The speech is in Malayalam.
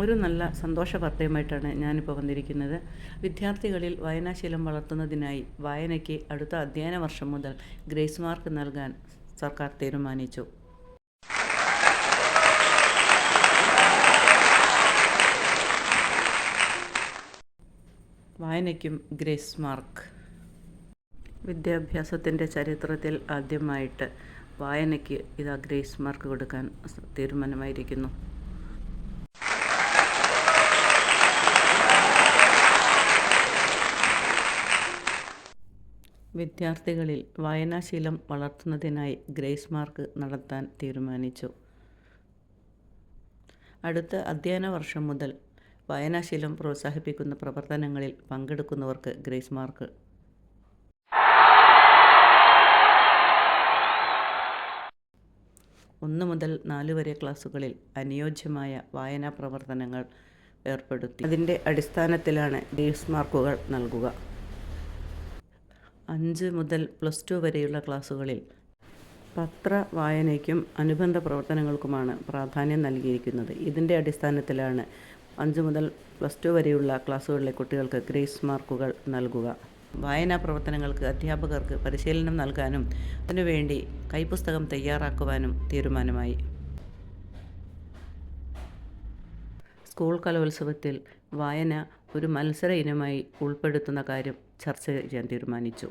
ഒരു നല്ല സന്തോഷ വാർത്തയുമായിട്ടാണ് ഞാനിപ്പോൾ വന്നിരിക്കുന്നത്. വിദ്യാർത്ഥികളിൽ വായനാശീലം വളർത്തുന്നതിനായി വായനയ്ക്ക് അടുത്ത അധ്യയന വർഷം മുതൽ ഗ്രേസ് മാർക്ക് നൽകാൻ സർക്കാർ തീരുമാനിച്ചു. വായനയ്ക്കും ഗ്രേസ് മാർക്ക്. വിദ്യാഭ്യാസത്തിന്റെ ചരിത്രത്തിൽ ആദ്യമായിട്ട് വായനയ്ക്ക് ഇതാ ഗ്രേസ് മാർക്ക് കൊടുക്കാൻ തീരുമാനമായിരിക്കുന്നു. വിദ്യാർത്ഥികളിൽ വായനാശീലം വളർത്തുന്നതിനായി ഗ്രേസ് മാർക്ക് നടത്താൻ തീരുമാനിച്ചു. അടുത്ത അധ്യയന വർഷം മുതൽ വായനാശീലം പ്രോത്സാഹിപ്പിക്കുന്ന പ്രവർത്തനങ്ങളിൽ പങ്കെടുക്കുന്നവർക്ക് ഗ്രേസ് മാർക്ക്. ഒന്ന് മുതൽ നാല് വരെ ക്ലാസ്സുകളിൽ അനുയോജ്യമായ വായനാ പ്രവർത്തനങ്ങൾ ഏർപ്പെടുത്തി. അതിന്റെ അടിസ്ഥാനത്തിലാണ് ഗ്രേസ് മാർക്കുകൾ നൽകുക. അഞ്ച് മുതൽ പ്ലസ് ടു വരെയുള്ള ക്ലാസ്സുകളിൽ പത്ര വായനയ്ക്കും അനുബന്ധ പ്രവർത്തനങ്ങൾക്കുമാണ് പ്രാധാന്യം നൽകിയിരിക്കുന്നത്. ഇതിന്റെ അടിസ്ഥാനത്തിലാണ് അഞ്ച് മുതൽ പ്ലസ് ടു വരെയുള്ള ക്ലാസ്സുകളിലെ കുട്ടികൾക്ക് ഗ്രേസ് മാർക്കുകൾ നൽകുക. വായനാ പ്രവർത്തനങ്ങൾക്ക് അധ്യാപകർക്ക് പരിശീലനം നൽകാനും അതിനുവേണ്ടി കൈപുസ്തകം തയ്യാറാക്കുവാനും തീരുമാനമായി. സ്കൂൾ കലോത്സവത്തിൽ വായന ഒരു മത്സര ഇനമായി ഉൾപ്പെടുത്തുന്ന കാര്യം ചർച്ച ചെയ്യാൻ തീരുമാനിച്ചു.